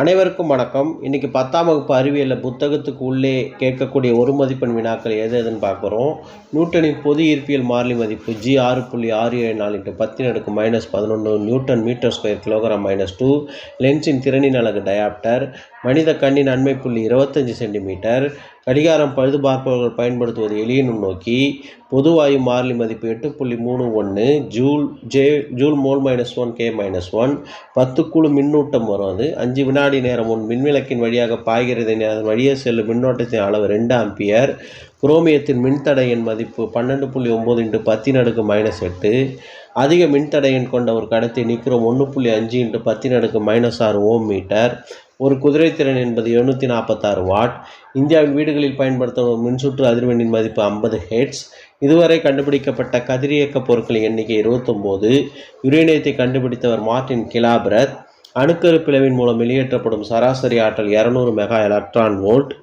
அனைவருக்கும் வணக்கம். இன்றைக்கி பத்தாம் வகுப்பு அறிவியலில் புத்தகத்துக்கு உள்ளே கேட்கக்கூடிய ஒரு மதிப்பெண் வினாக்கள் எது எதுன்னு பார்க்குறோம். நியூட்டனின் பொது ஈர்ப்பியல் மாறிலி மதிப்பு ஜி ஆறு புள்ளி ஆறு ஏழு நாலு இன்ட்டு பத்தின் அடுக்கு மைனஸ் பதினொன்று newton metre square kilogram minus two லென்ஸின் திறனின் அழகு டயாப்டர் மனித கண்ணின் அண்மை புள்ளி இருபத்தஞ்சி சென்டிமீட்டர் கடிகாரம் பழுது பார்ப்பவர்கள் பயன்படுத்துவது எளிய நோக்கி பொதுவாயு மாறிலி மதிப்பு எட்டு புள்ளி மூணு ஒன்று joule J joule mole minus one K minus one பத்து குழு மின்னூட்டம் வரும் அது அஞ்சு வினாடி நேரம் முன் மின்விளக்கின் வழியாக பாய்கிறது அதன் வழியே செல்லும் மின்னோட்டத்தின் அளவு ரெண்டு ஆம்பியர். குரோமியத்தின் மின்தடையின் மதிப்பு பன்னெண்டு புள்ளி ஒம்பது இன்ட்டு பத்தின் அடுக்கு மைனஸ் எட்டு. அதிக மின்தடையன் கொண்ட ஒரு கடத்தி நிற்கிறோம் ஒன்று புள்ளி அஞ்சு இன்ட்டு பத்தின் அடுக்கு மைனஸ் ஆறு ஓம் மீட்டர். ஒரு குதிரைத்திறன் என்பது எழுநூற்றி நாற்பத்தாறு வாட். இந்தியாவில் வீடுகளில் பயன்படுத்தும் மின்சுற்று அதிர்வெண்ணின் மதிப்பு ஐம்பது ஹெட்ஸ் இதுவரை கண்டுபிடிக்கப்பட்ட கதிரியக்க பொருட்களின் எண்ணிக்கை இருபத்தொம்போது. யுரேனியத்தை கண்டுபிடித்தவர் மார்டின் கிலாபிரத் அணுக்கரு பிளவின் மூலம் வெளியேற்றப்படும் சராசரி ஆற்றல் இரநூறு மெகா எலக்ட்ரான் வோல்ட்.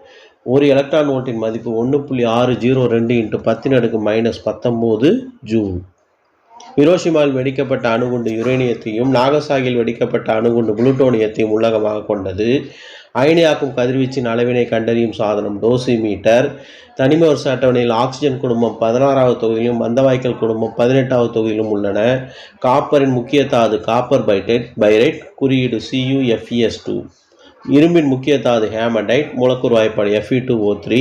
ஒரு எலக்ட்ரான் வோல்ட்டின் மதிப்பு ஒன்று புள்ளி ஆறு ஜீரோ ரெண்டு இன்ட்டு பத்தின் அடுக்கு மைனஸ் பத்தொம்போது ஜூன் ஹிரோஷிமாவில் வெடிக்கப்பட்ட அணுகுண்டு யுரேனியத்தையும் நாகசாகியில் வெடிக்கப்பட்ட அணுகுண்டு புளுட்டோனியத்தையும் உள்ளகமாக கொண்டது. அயனியாக்கும் கதிர்வீச்சின் அளவினை கண்டறியும் சாதனம் டோசி மீட்டர். தனிம ஒரு அட்டவணையில் ஆக்சிஜன் குடும்பம் பதினாறாவது தொகுதியிலும் மந்தவாய்க்கல் குடும்பம் பதினெட்டாவது தொகுதியிலும் உள்ளன. காப்பரின் முக்கிய தாது காப்பர் பைடேட் பைரைட் குறியீடு சியூஎஃப்இஎஸ் டூ இரும்பின் முக்கிய தாது ஹேமடைட் மூலக்கூறு வாய்ப்பாடு F E two O three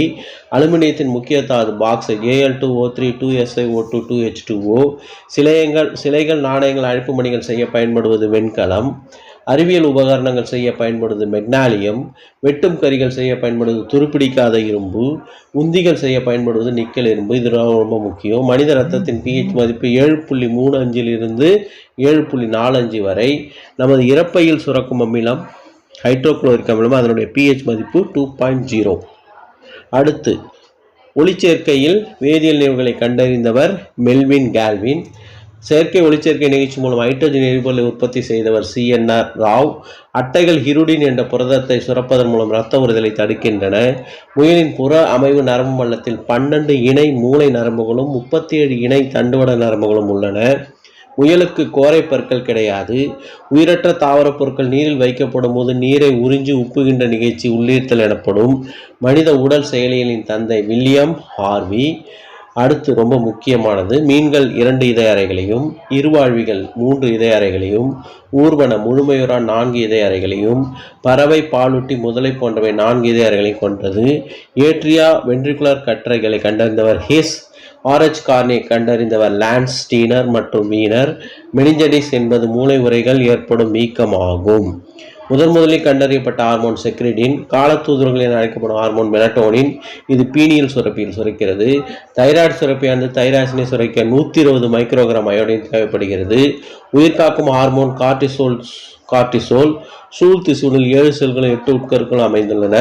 அலுமினியத்தின் முக்கிய தாது box AL two O three two SI O two two H two O சிலையங்கள் சிலைகள் நாணயங்கள் அழைப்பு மணிகள் செய்ய பயன்படுவது வெண்கலம். அறிவியல் உபகரணங்கள் செய்ய பயன்படுவது மெக்னாலியம். வெட்டும் கறிகள் செய்ய பயன்படுவது துருப்பிடிக்காத இரும்பு. உந்திகள் செய்ய பயன்படுவது நிக்கல் இரும்பு. இது ரொம்ப முக்கியம். மனித ரத்தத்தின் பிஹெச் மதிப்பு ஏழு புள்ளி மூணு அஞ்சிலிருந்து ஏழு புள்ளி நாலு அஞ்சு வரை. நமது இறப்பையில் சுரக்கும் அமிலம் ஹைட்ரோக்ளோரிக் அமிலம் அதனுடைய பிஹெச் மதிப்பு டூ பாயிண்ட் ஜீரோ அடுத்து ஒளிச்சேர்க்கையில் வேதியியல் நிகழ்வுகளை கண்டறிந்தவர் மெல்வின் கேல்வின். செயற்கை ஒளிச்சேர்க்கை நிகழ்ச்சி மூலம் ஹைட்ரஜன் எரிபொருளை உற்பத்தி செய்தவர் சிஎன்ஆர் ராவ். அட்டைகள் ஹிருடின் என்ற புரதத்தை சுரப்பதன் மூலம் இரத்த உறுதலை தடுக்கின்றன. முயலின் புற அமைவு நரம்பு மண்டலத்தில் பன்னெண்டு இணை மூளை நரம்புகளும் முப்பத்தி ஏழு இணை தண்டுவட நரம்புகளும் உள்ளன. முயலுக்கு கோரை பற்கள் கிடையாது. உயிரற்ற தாவரப் பொருட்கள் நீரில் வைக்கப்படும் போது நீரை உறிஞ்சி உப்புகின்ற நிகழ்ச்சி உள்ளீர்த்தல் எனப்படும் மனித உடல் செயலியலின் தந்தை வில்லியம் ஹார்வி. அடுத்து ரொம்ப முக்கியமானது மீன்கள் இரண்டு இதய அறைகளையும் இருவாழ்விகள் மூன்று இதய அறைகளையும் ஊர்வன முழுமையுறா நான்கு இதய அறைகளையும் பறவை பாலூட்டி முதலை போன்றவை நான்கு இதய அறைகளையும் கொண்டது ஏட்ரியா வென்ட்ரிகுலர் கற்றைகளை கண்டறிந்தவர் ஹிஸ் ஆரஞ்ச் கார்னியை கண்டறிந்தவர் லான்ஸ் ஸ்டீனர் மற்றும் மீனர். மெனிஞ்சடிஸ் என்பது மூளை உரைகள் ஏற்படும் வீக்கமாகும் முதன் முதலில் கண்டறியப்பட்ட ஹார்மோன் செக்ரிடின் காலத்தூதுவர்கள் என அழைக்கப்படும் ஹார்மோன் மெலட்டோனின் இது பீனியல் சுரப்பியில் சுரக்கிறது. தைராய்டு சுரப்பியானது தைராசினை சுரக்க நூற்றி இருபது மைக்ரோகிராம் அயோடின் தேவைப்படுகிறது. உயிர்காக்கும் ஹார்மோன் கார்டிசோல் கார்டிசோல் சூழ் திசுவில் ஏழு செல்களும் எட்டு உட்கருக்கள் அமைந்துள்ளன.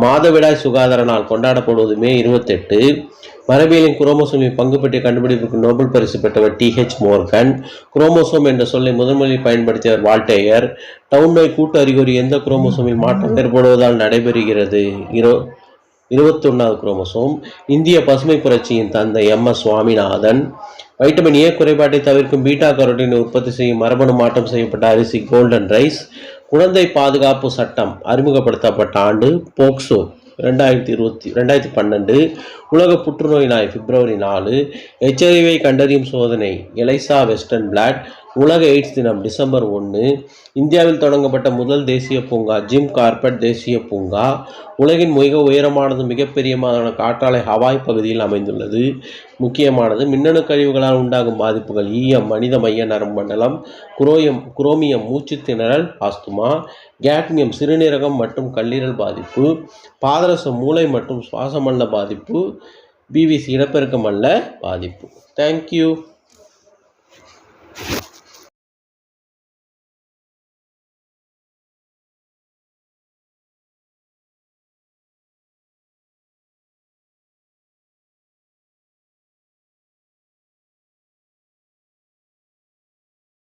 மாதவிடாய் சுகாதார நாள் கொண்டாடப்படுவது மே இருபத்தெட்டு. மரபியலின் குரோமோசோமின் பங்கு பற்றிய கண்டுபிடிப்புக்கு நோபல் பரிசு பெற்றவர் டி ஹெச் மோர்கன். குரோமோசோம் என்ற சொல்லை முதன்முறையில் பயன்படுத்தியவர் வால்டேயர். டவுன் நோய் கூட்டு அறிகுறி எந்த குரோமோசோமில் மாற்றம் ஏற்படுவதால் நடைபெறுகிறது? இரு இருபத்தொன்னாவது குரோமசோம். இந்திய பசுமை புரட்சியின் தந்தை M S Swaminathan. Vitamin A குறைபாட்டை தவிர்க்கும் பீட்டா கரோட்டின் உற்பத்தி செய்யும் மரபணு மாற்றம் செய்யப்பட்ட அரிசி கோல்டன் ரைஸ். குழந்தை பாதுகாப்பு சட்டம் அறிமுகப்படுத்தப்பட்ட ஆண்டு போக்சோ ரெண்டாயிரத்தி இருபத்தி ரெண்டாயிரத்தி பன்னெண்டு. உலக புற்றுநோய் நாய் பிப்ரவரி நாலு. எச்ஐவியை கண்டறியும் சோதனை எலைசா வெஸ்டர்ன் பிளாட் உலக எய்ட்ஸ் தினம் டிசம்பர் ஒன்று இந்தியாவில் தொடங்கப்பட்ட முதல் தேசிய பூங்கா ஜிம் கார்பெட் தேசிய பூங்கா. உலகின் மிக உயரமானது மிகப்பெரியமான காற்றாலை ஹவாய் பகுதியில் அமைந்துள்ளது. முக்கியமானது மின்னணு கழிவுகளால் உண்டாகும் பாதிப்புகள் ஈயம் மனித மைய நரம்பண்டலம் குரோயம் குரோமியம் மூச்சு திணறல் ஆஸ்துமா கேட்மியம் சிறுநீரகம் மற்றும் கல்லீரல் பாதிப்பு பாதரசம் மூளை மற்றும் சுவாசமல்ல பாதிப்பு பிவிசி இடப்பெருக்கம் அல்ல பாதிப்பு. தேங்க்யூ